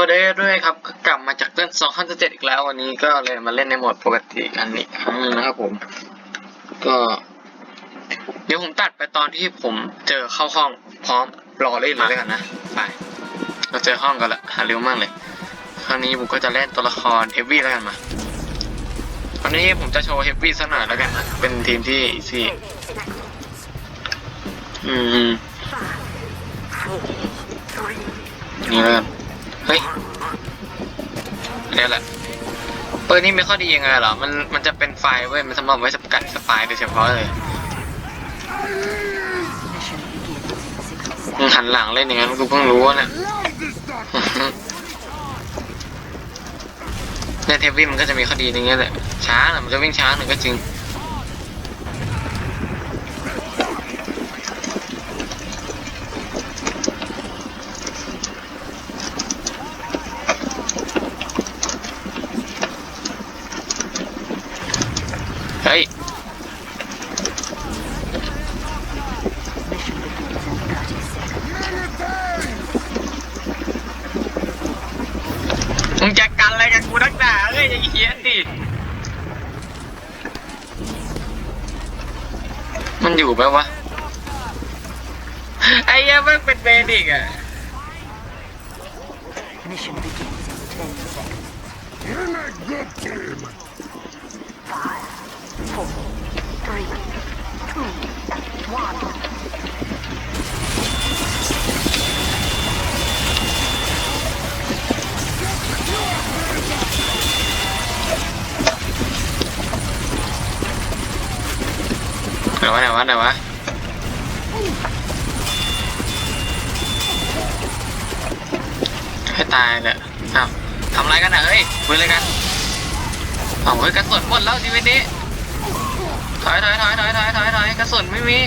วัสดีด้วยครับก็กลับมาจากเล่น2007อีกแล้ววันนี้ก็เลยมาเล่นในโหมดปกติกันอีกครั้งนึงนะครับผม ก็ เดี๋ยวผมตัดไปตอนที่ผมเจอเข้าห้องพร้อมรอเล่นเลยกันนะไปเราเจอห้องกันละหาเร็วมากเลย ครั้งนี้ผมก็จะเล่นตัวละครเฮฟวี่แล้วกันมาคราวนี้ผมจะโชว์เฮฟวี่สักหน่อยแล้วกันนะเป็นทีมที่สี่อืมนี่แล้วกัน เฮ้ยเนี่ยแหละปืนนี่ไม่ค่อดียังไงเหรอ มันมันจะเป็นไฟเว้ย มันสำหรับไว้สกัดสปายโดยเฉพาะเลยมึงหันหลังเล่นอย่างนั้นกูเพิ่งรู้นะเล่นเทปวิ่งมันก็จะมีข้อดีอย่างเงี้ยแหละ ช้าน่ะมันจะวิ่งช้าหนึ่งก็จริง อะไรกับกูนักหนาเอ้ยยังเฮี้ยนสิมันอยู่ไหมวะ ไอ้เหี้ยมัเป็นเบนอีกอะ Mission begins in 10 seconds. In a good วะไหนวะไหนวะให้ตายเลยอ้าวทำอะไรกันอะเฮ้ยคุยอะไรกันอ้าเฮ้ยกระสุนหมดแล้วชีวิตนี้ถอยถอยถอยถอยถอยถอยถอยกระสุนไม่มี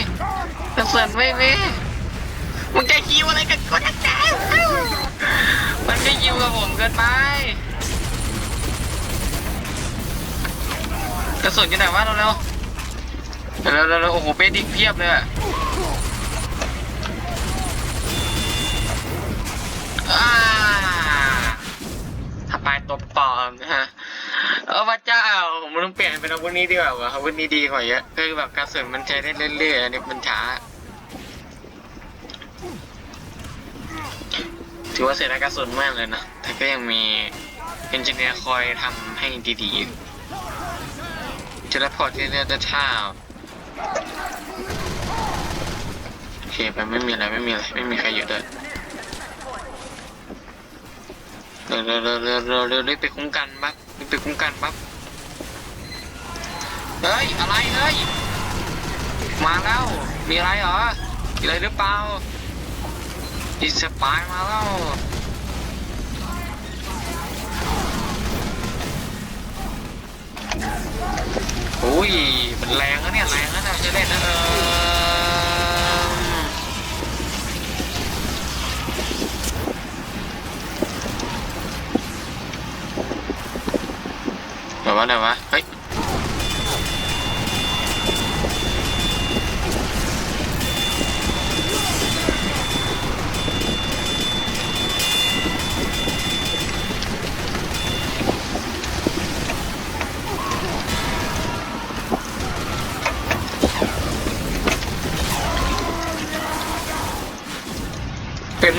กระสุนไม่มีมึงจะคิวอะไรกันกูนะแกมันไม่คิวกับผมเกินไปกระสุนยู่ไหนวะเร็วเร็วเร็วเร็วโอ้โหเบดิกเพียบเลยอะอ่าถ้าไปตัวปอมนะฮะเออพระเจ้าผมต้องเปลี่ยนเป็นอาวุธนี้ดีกว่าวะอาวุธนี้ดีกว่าเยอะคือแบบกระสุนมันใช้ได้เรื่อยๆอันนี้มันช้าถือว่าเสียดายกระสุนมากเลยนะ แต่ก็ยังมีเอนจิเนียร์คอยทำให้ดีๆจะรับพอร์ตที่เรียกได้ท่า โอเคไปไม่มีอะไรไม่มีอะไรไม่มีใครอยู่ด้วยเร็วเร็วเร็วเร็วเร็วเร็วรีบไปคุ้มกันปั๊บรีบไปคุ้มกันปั๊บเฮ้ยอะไรเฮ้ยมาแล้วมีอะไรเหรอมีอะไรหรือเปล่าอีสปายมาแล้ว อ้ย มันแรงนะเนี่ย แรงนะเนี่ยจะเล่นนะเออเดี๋ยววะเดี๋ยววะ เฮ้ย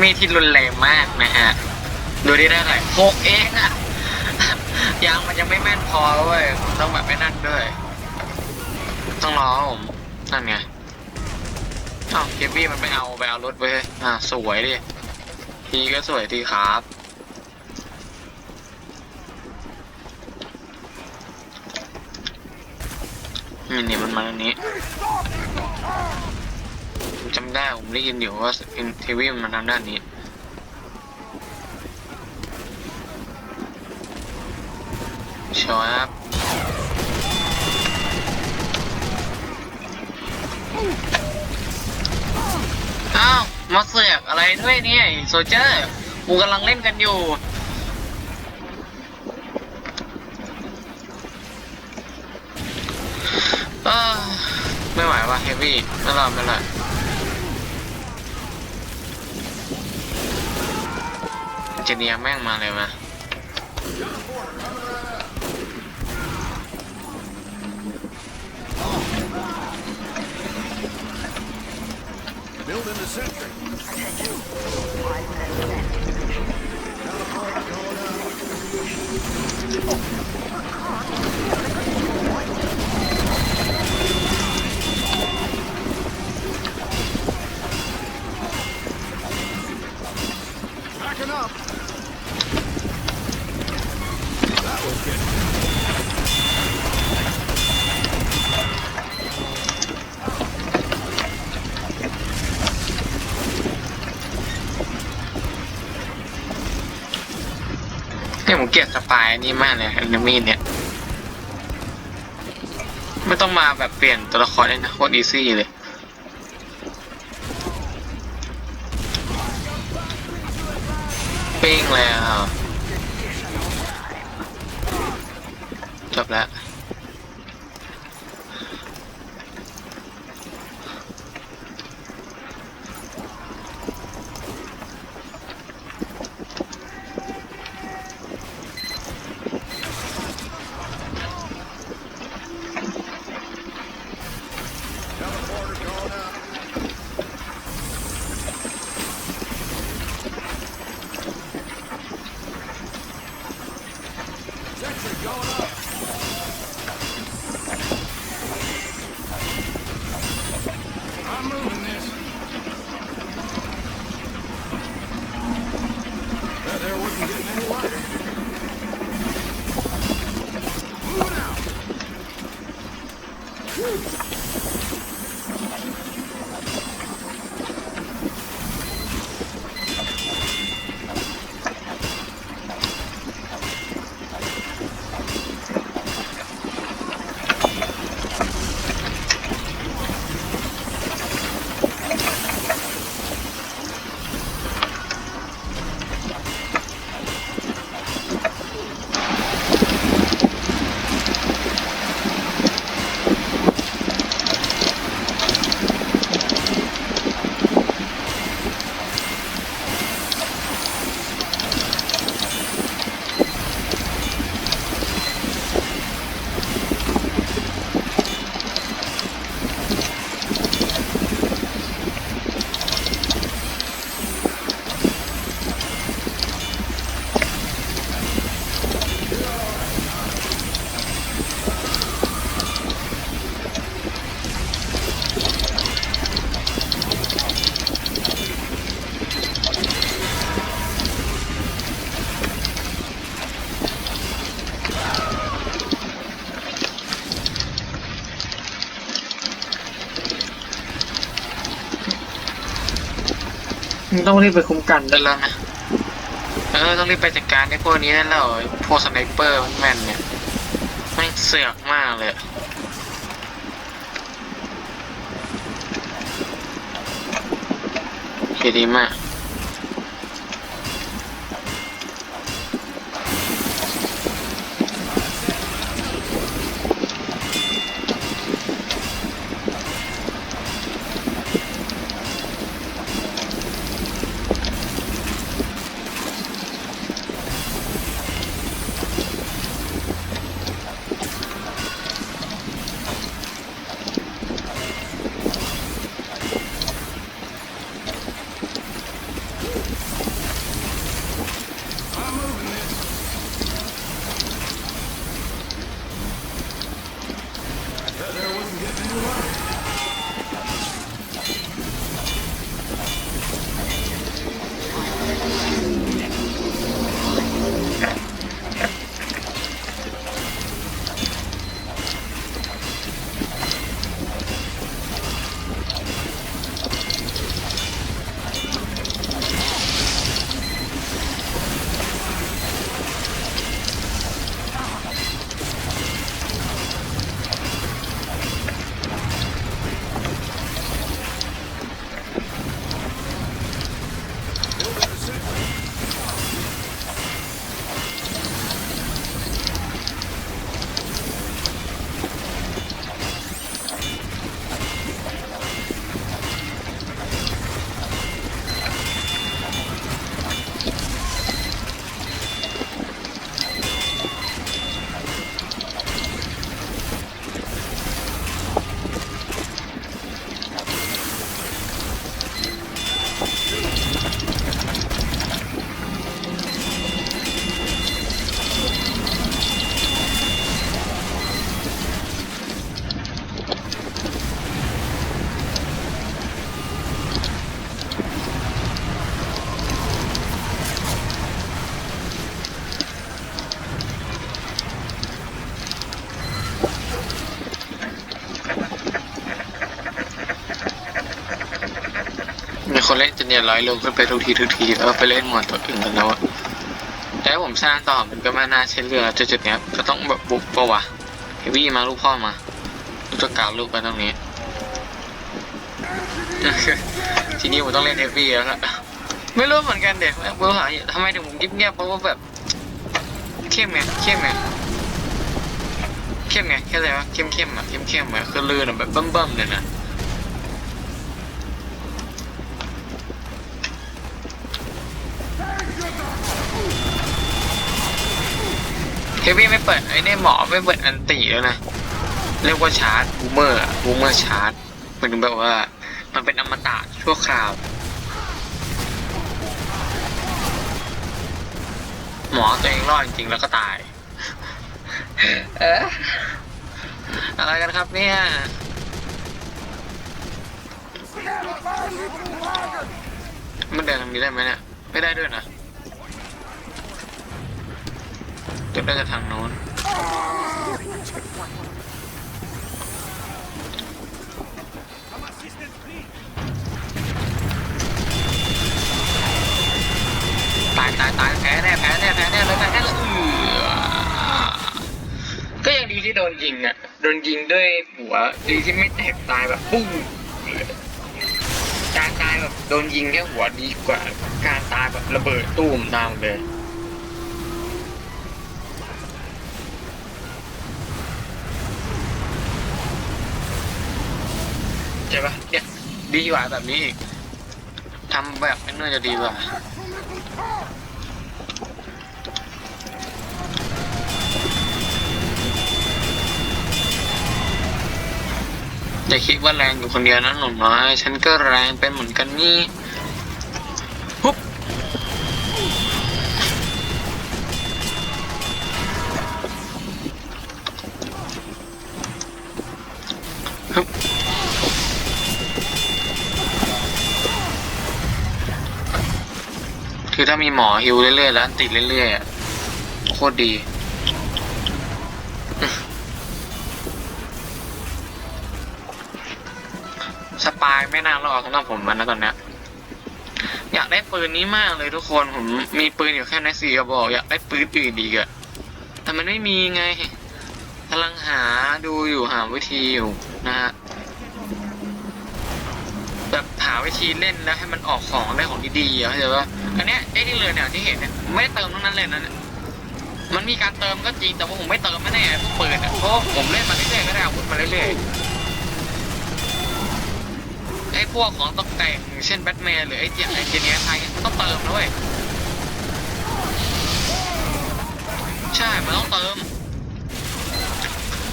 มีดที่รุนแรงมากนะฮะ ดูด้ได้ไหนหกเองอะยางมันยังไม่แม่นพอเว้ยต้องแบบไม่นั่นด้วย ต้องรอผม นั่นไงอ้าวเกบบี้มันไปเอาไปเอารถเว้ยอ่าสวยดิ ทีก็สวยทีครับนี่นี่มันมาตรงนี้ จำได้ผมได้ยินอยู่ว่าเทีวีมันทางด้านนี้ชอครับอ้าวมาเสือกอะไรด้วยเนี่ยโซเจอร์กูกำลังเล่นกันอยู่เออไม่ไหวว่ะเฮฟวี่ไม่รอดไม่รอด เจเนียแม่งมาเลยมา เกลียดสปายนี่มากเลยแอนิมีเนี่ย ไม่ต้องมาแบบเปลี่ยนตัวละครเลยนะโคตรอีซี่เลย ハハハハ! ต้องรีบไปคุ้มกันได้แล้วนะ เออต้องรีบไปจัดการไอ้พวกนี้ได้แล้วไอ้พวกสไนเปอร์แม่นเนี่ยไม่เสือกมากเลยเคดีมาก มีคนเล่นจนเนี่ยร้อยลงขึ้นไปทุกทีทุกทีแล้วไปเล่นหมวดตัวอื่นกันแล้วอะแต่ผมสร้างต่อมันก็ไม่น่าใช่เรื่องแล้วจุดๆเนี้ยก็ต้องแบบบุกปะวะเฮวี่มาลูกพ่อมาลูกจะกล่าวลูกไปตรงนี้ ทีนี้ผมต้องเล่นเฮฟวี่แล้วครับไม่รู้เหมือนกันเด็กเบอร์หาทำไมถึงผมเงียบๆเพราะว่าแบบเข้มไงเข้มไงเข้มไงแค่ไหนวะเข้มเข้มๆอะเข้มเข้มๆอะคือลื่นแบบเบิ่มๆเลยนะ เฮฟวี่ไม่เปิดไอ้เนี่ยหมอไม่เปิดอันตีแล้วนะเรียกว่าชาร์จบูมเมอร์บูมเมอร์ชาร์จมันถึงแบบว่า มันเป็นอมตะชั่วคราว หมอตัวเองรอดจริงๆแล้วก็ตายเอ๊ะอะไรกันครับเนี่ยมันเดินทางนี้ได้ไหมเนี่ย ไม่ได้ด้วยนะ จุดได้จากทางโน้นตายตายตายแพ้แน่แพ้แน่แพ้แน่เลยแพ้แน่เลยเออก็ยังดีที่โดนยิงอะ โดนยิงด้วยหัว ดีที่ไม่แตกตายแบบปุ้งการตายแบบโดนยิงแค่หัวดีกว่า การตายแบบระเบิดตู้มตามเลย ใช่ปะเนี่ยดีกว่าแบบนี้อีกทำแบบนั้นน่าจะดีกว่าอย่าคิดว่าแรงอยู่คนเดียวนะหนุ่มน้อย ฉันก็แรงเป็นเหมือนกันนี่ คือถ้ามีหมอฮิวเรื่อยๆแล้วอันติดเรื่อยๆอะโคตรดี สปายไม่น่ารอดสำหรับผมมันนะตอนเนี้ยอยากได้ปืนนี้มากเลยทุกคนผมมีปืนอยู่แค่ในสี่กระบอกอยากได้ปืนอื่นดีกอะแต่มันไม่มีไงกำลังหาดูอยู่หาวิธีอยู่นะฮะาวิธีเล่นแล้วให้มันออกของได้ของดีๆเข้าใจปะอันเนี้ยไอ้ที่เลยเนี่ยที่เห็นเนี่ยไม่ได้เติมทั้งนั้นเลยนะเนี่ยมันมีการเติมก็จริงแต่ว่าผมไม่เติมแน่ๆพวกปืนอะเพราะผมเล่นมาเรื่อยๆก็ได้อาวุธมาเรื่อยๆไอ้พวกของตกแต่งเช่นแบทแมนหรือไอ้เจียไอ้เจเนียไทยมันต้องเติมนะเว้ยใช่มันต้องเติม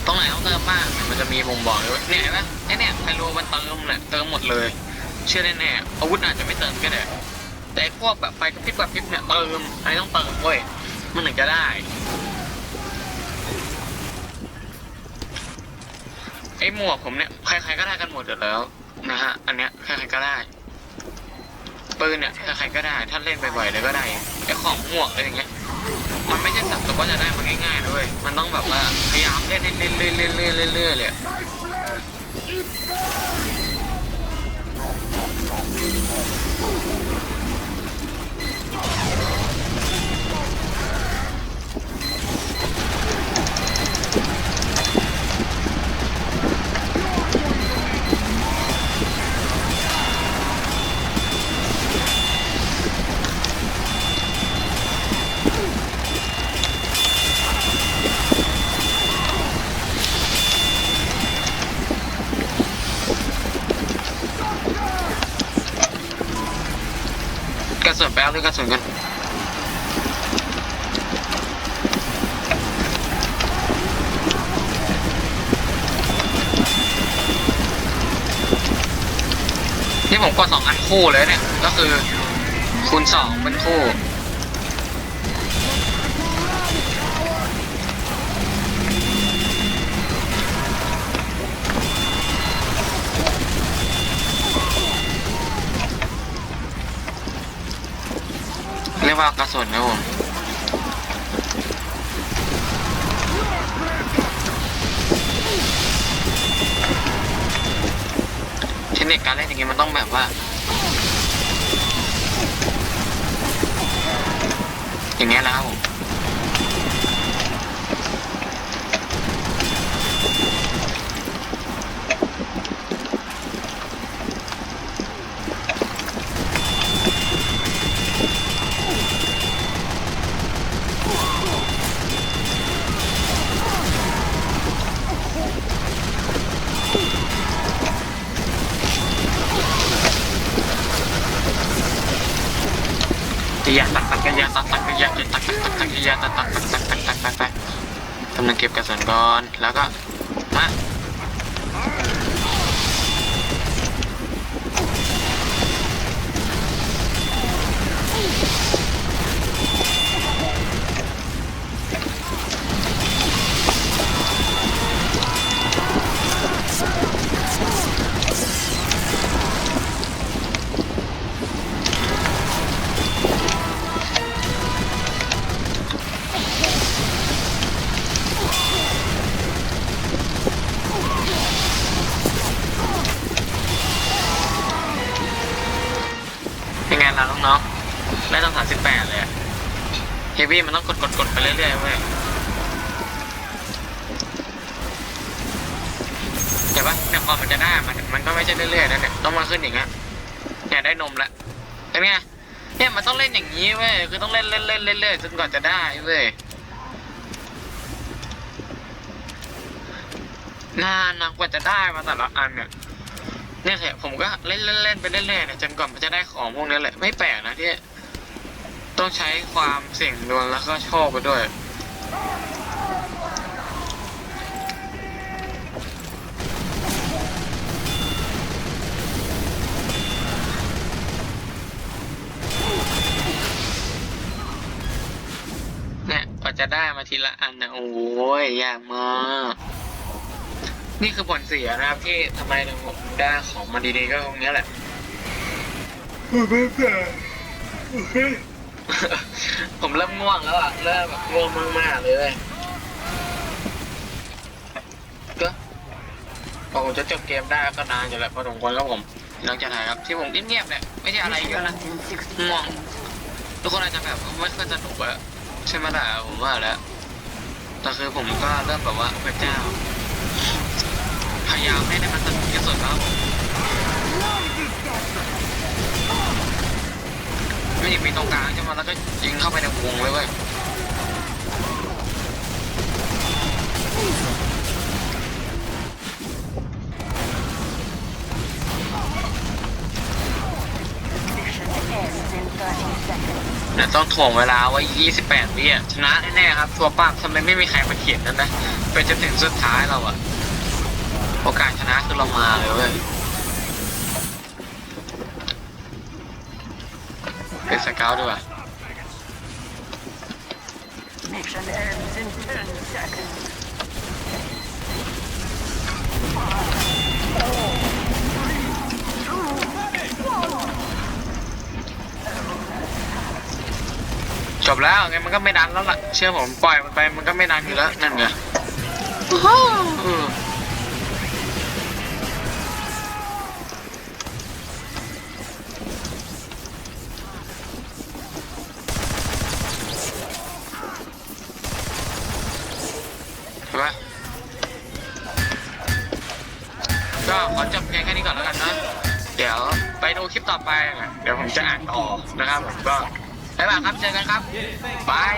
ตรงไหนต้องเติมบ้างมันจะมีบ่งบอกเลยว่าเนี่ยเห็นไหมไอ้เนี่ยไพโลมันเติมเนี่ยเติมหมดเลย เชื่อแน่ๆอาวุธอาจจะไม่เติมก็ได้แต่พวกแบบไฟกระพริบกระพริบเนี่ยเติมอันนี้ต้องเติมเว้ยมันถึงจะได้ไอ้หมวกผมเนี่ยใครๆก็ได้กันหมดอยู่แล้วนะฮะอันเนี้ยใครๆก็ได้ปืนเนี่ยใครๆก็ได้ถ้าเล่นบ่อยๆเลยก็ได้ไอ้ของหมวกอะไรอย่างเงี้ยมันไม่ใช่สัตว์ตัวว่าจะได้มาง่ายๆด้วยมันต้องแบบว่าพยายามเล่นเล่นเล่นเล่นเล่นเล่นเรื่อยๆเลย Oh, my God. กระสุนแป๊บหรือกระสุนกันนี่ผมกดสองอันคู่เลยเนี่ย ก็คือคูณสองเป็นคู่ ว่ากระสุนนะผมเทคนิคการเล่นอย่างนี้มันต้องแบบว่า อย่างเงี้ยแล้วครับผม ก่อน แล้วก็ จะได้มันมันก็ไม่ใช่เรื่อยๆนะเนี่ยต้องมาขึ้นอย่างเงี้ยเนี่ยได้นมแล้วเป็นไงเนี่ยมันต้องเล่นอย่างนี้เว้ยคือต้องเล่นเล่นเล่นเล่นเรื่อยๆจนกว่าจะได้เว้ยนานนะกว่าจะได้มาแต่ละอันเนี่ยเนี่ยแหละผมก็เล่นเล่นเล่นไปเรื่อยๆเนี่ยจนกว่ามันจะได้ของพวกนี้แหละไม่แปลกนะที่ต้องใช้ความเสี่ยงดวงแล้วก็โชคไปด้วย ว่าจะได้มาทีละอันนะโอ้ยยากมากนี่คือผลเสียนะครับที่ทำไมถึงผมได้ของมาดีๆก็ตรงเนี้ยแหละผมเริ่มง่วงแล้วอะเริ่มแบบง่วงมากๆเลยเว้ยก็พอผมจะจบเกมได้ก็นานอยู่แหละพอสมควรครับผมหลังจากถ่ายครับที่ผมเงียบๆเนี่ยไม่ใช่อะไรเยอะนะง่วงทุกคนอาจจะแบบไม่ค่อยสนุกอะ ใช่ไหมล่ะผมว่าแล้วแต่คือผมก็เริ่มแบบว่าพระเจ้า พยายามให้ได้มันสนุกที่สุดแล้วไม่ได้มีตรงกลางใช่ไหมแล้วก็ยิงเข้าไปในวงเลยเว้ย เนี่ยต้องถ่วงเวลาไว้ 28วิอะชนะแน่ๆครับตัวป้าทำไมไม่มีใครมาเขียนนั่นนะไปจนถึงสุดท้ายเราอะโอกาสชนะคือเรามาเลยเว้ยเป็นสเกลด้วยว่ะ ends in 10 seconds. จบแล้วไงมันก็ไม่ดันแล้วล่ะ เชื่อผมปล่อยมันไปมันก็ไม่ดันอยู่แล้วนั่นไงเออเห็นปะก็ขอจบเพียงแค่นี้ก่อนแล้วกันนะ เดี๋ยวไปดูคลิปต่อไปเดี๋ยวผมจะอ่านต่อนะครับผมก็ บ๊ายบายครับเจอกันครับบาย